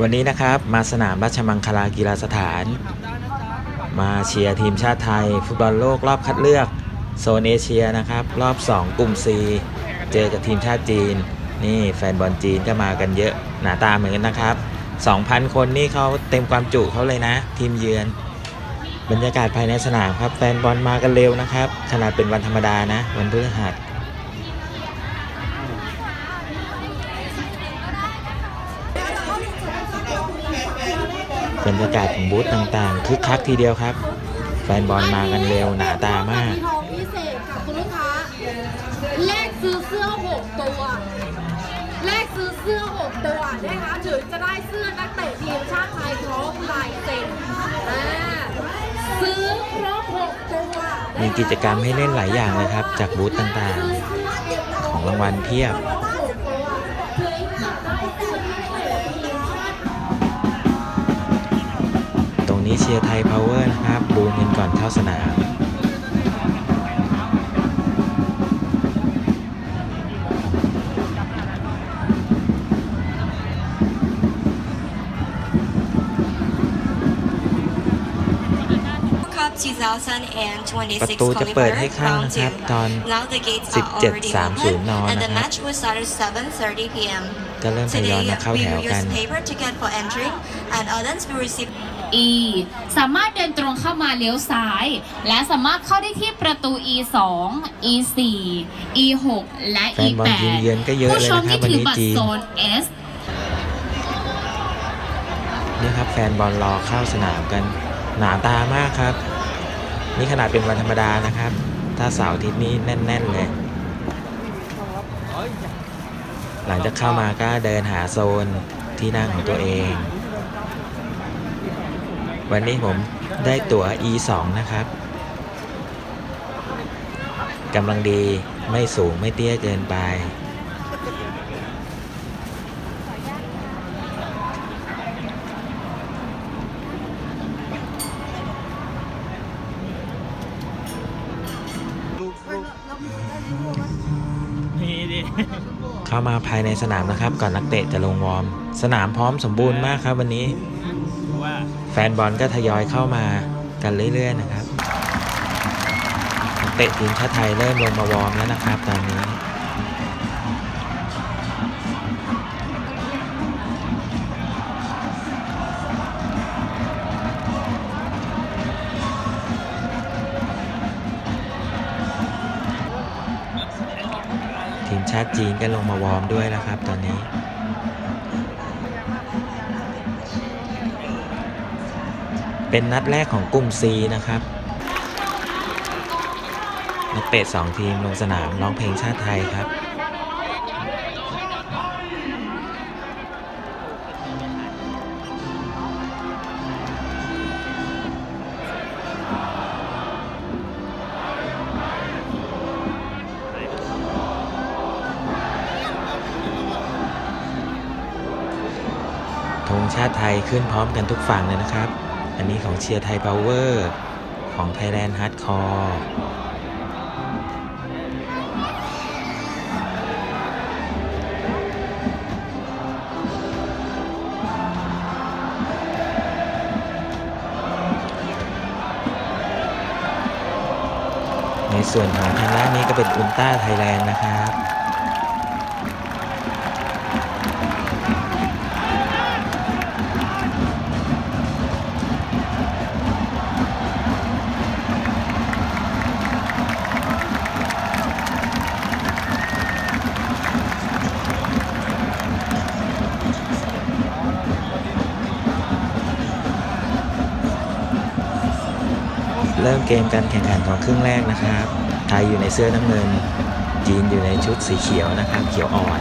วันนี้นะครับมาสนามราชมังคลากีฬาสถาน มาเชียร์ทีมชาติไทย ฟุตบอลโลกรอบคัดเลือกโซนเอเชียนะครับ รอบ 2 กลุ่ม C เจอกับทีมชาติจีน นี่แฟนบอลจีนก็มากันเยอะหนาตาเหมือนกันนะครับ 2,000 คนนี่เขาเต็มความจุเขาเลยนะ ทีมเยือน บรรยากาศภายในสนามครับแฟนบอลมากันเร็วนะครับขนาดเป็นวันธรรมดานะ วันพฤหัส บรรยากาศของบูธต่างๆคึกคักทีเดียวครับ แฟนบอลมากันเร็วหนาตามาก ทองพิเศษค่ะคุณลูกค้า แลกซื้อเสื้อ6ตัว แลกซื้อเสื้อ6ตัวนะคะถึงจะได้เสื้อนักเตะทีมชาติไทยพร้อมลายเซ็นอ่าซื้อครบ6ตัวมีกิจกรรมให้เล่นหลายอย่างเลยครับจากบูธต่างๆ ของรางวัลเพียบต นี้เชียร์ไทยพาวเวอร์นะครับบูมกันก่อนเข้าสนาม Cup 2026ประตูจะเปิดให้เข้า round นะครับ two. ตอน Now the gates are already 17:30 open น and นะ the ครับ match will start at 7:30 p.m. ก็เริ่มทยอย Today มาเข้า we แถว will กัน use paper ticket for entry and audience will receive E สามารถเดินตรงเข้ามาเลี้ยวซ้าย และสามารถเข้าได้ที่ประตู E 2 E 4 E 6และแฟ E นบอลทีมเยือนก็เย8อะผู้เลยชมนะครับที่วันถือนี้บัตรจีนโซน S นี่ครับแฟนบอลรอเข้าสนามกันหนาตามากครับ นี่ขนาดเป็นวันธรรมดานะครับ ถ้าเสาร์อาทิตย์นี้แน่น ๆ เลย หลังจากเข้ามาก็เดินหาโซนที่นั่งของตัวเอง วันนี้ผมได้ตั๋ว E2 นะครับกำลังดีไม่สูงไม่เตี้ยเกินไป เข้ามาภายในสนามนะครับ ก่อนนักเตะจะลงวอร์ม สนามพร้อมสมบูรณ์มากครับวันนี้ แฟนบอลก็ทยอยเข้ามากันเรื่อย ๆ นะครับเตะทีมชาติไทยเริ่มลงมาวอร์มแล้วนะครับ ตอนนี้ ทีมชาติจีนก็ลงมาวอร์มด้วยนะครับ ตอนนี้ เป็นนัดแรกของกลุ่ม C นะครับนักเตะ2ทีมลงสนามร้องเพลงชาติไทยครับธงชาติไทยขึ้นพร้อมกันทุกฝั่งเลยนะครับ อันนี้ของเชียร์ไทยพาวเวอร์ ของ Thailand Hardcore ในส่วนของทางด้านนี้ก็เป็นอุลตร้าไทยแลนด์นะครับ เกมการแข่งขันของครึ่งแรกนะครับ ไทยอยู่ในเสื้อน้ำเงิน จีนอยู่ในชุดสีเขียวนะครับ เขียวอ่อน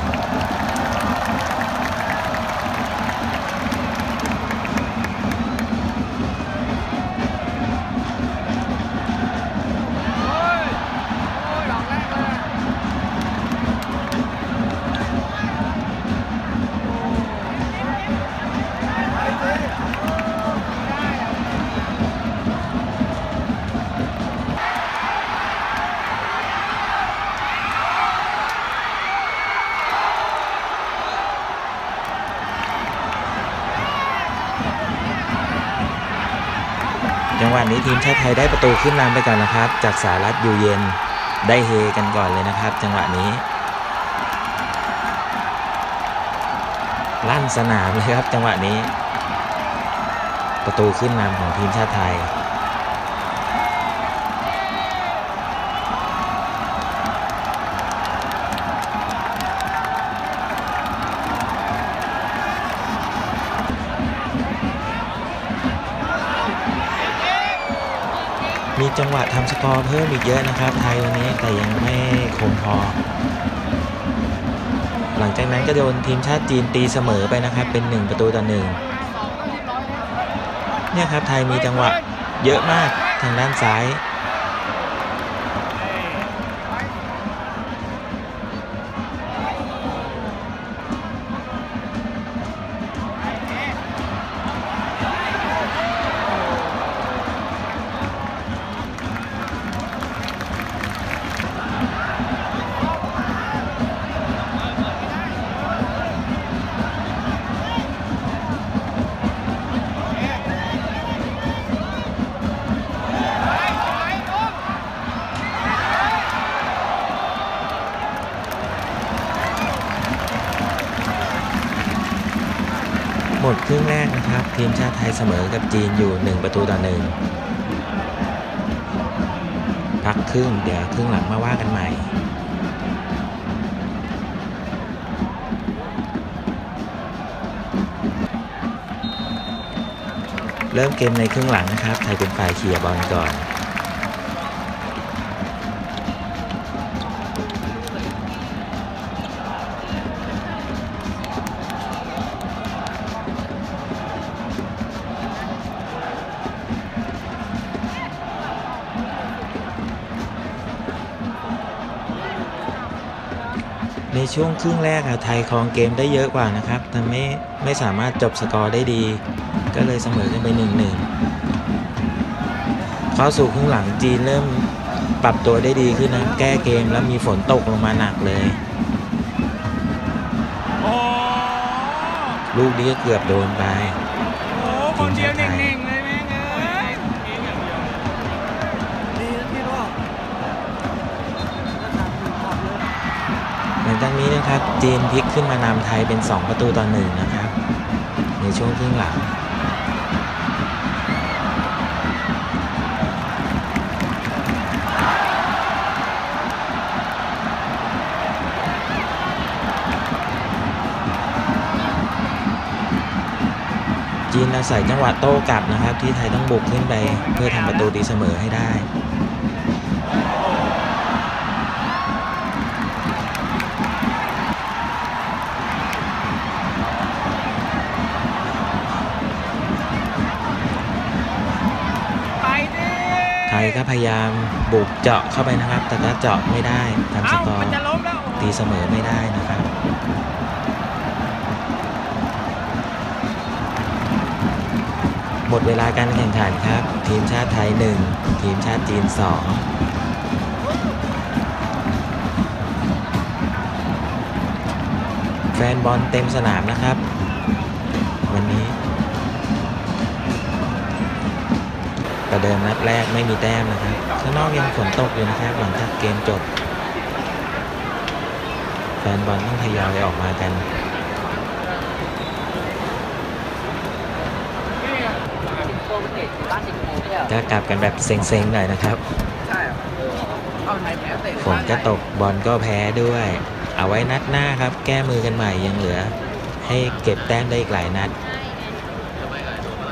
จังหวะนี้ทีมชาติไทยได้ประตูขึ้นนำไปก่อนนะครับ จากสารัตอยู่เย็นได้เฮกันก่อนเลยนะครับ จังหวะนี้ ลั่นสนามเลยครับจังหวะนี้ ประตูขึ้นนำของทีมชาติไทย มีจังหวะทำสกอร์เพิ่มอีกเยอะนะครับไทยวันนี้แต่ยังไม่คงพอ หลังจากนั้นก็โดนทีมชาติจีนตีเสมอไปนะครับ เป็น 1 ประตูต่อหนึ่งเนี่ยครับไทยมีจังหวะเยอะมากทางด้านซ้าย หมดครึ่งแรกนะครับ ทีมชาติไทยเสมอกับจีนอยู่ 1 ประตูต่อหนึ่งพักครึ่งเดี๋ยวครึ่งหลังมาว่ากันใหม่เริ่มเกมในครึ่งหลังนะครับ ไทยเป็นฝ่ายเคลียร์บอลก่อน ในช่วงครึ่งแรกอะไทยครองเกมได้เยอะกว่านะครับแต่ไม่ไม่สามารถจบสกอร์ได้ดี ก็เลยเสมอกันไปหนึ่งหนึ่งเข้าสู่ครึ่งหลังจีนเริ่มปรับตัวได้ดีขึ้นนะแก้เกมแล้วมีฝนตกลงมาหนักเลยโอ้ลูกนี้ก็เกือบโดนไปโหคนเดียวเน่งๆเลย นี้นะครับ จีนพลิกขึ้นมานำไทยเป็น 2 ประตูต่อหนึ่งนะครับ ในช่วงครึ่งหลังจีนอาศัยจังหวะโต้กลับนะครับ ที่ไทยต้องบุกขึ้นไปเพื่อทำประตูตีเสมอให้ได้ พยายามบุกเจาะเข้าไปนะครับ แต่ก็เจาะไม่ได้ทำสเอ้ากอมันร์จะล้มแล้วโอ้โหตีเสมอไม่ได้นะครับหมดเวลาการแข่งขันครับ ทีมชาติไทย 1 ทีมชาติจีน 2แฟนบอลเต็มสนามนะครับ วันนี้ ประเดิมนัดแรกไม่มีแต้มนะครับข้างนอกยังฝนตกอยู่นะครับหลังจากเกมจบ แฟนบอลต้องทยอยออกมากันก็กลับกันแบบเซ็งๆหน่อยนะครับฝนก็ตกบอลก็แพ้ด้วย เอาไว้นัดหน้าครับ แก้มือกันใหม่ยังเหลือ ให้เก็บแต้มได้อีกหลายนัด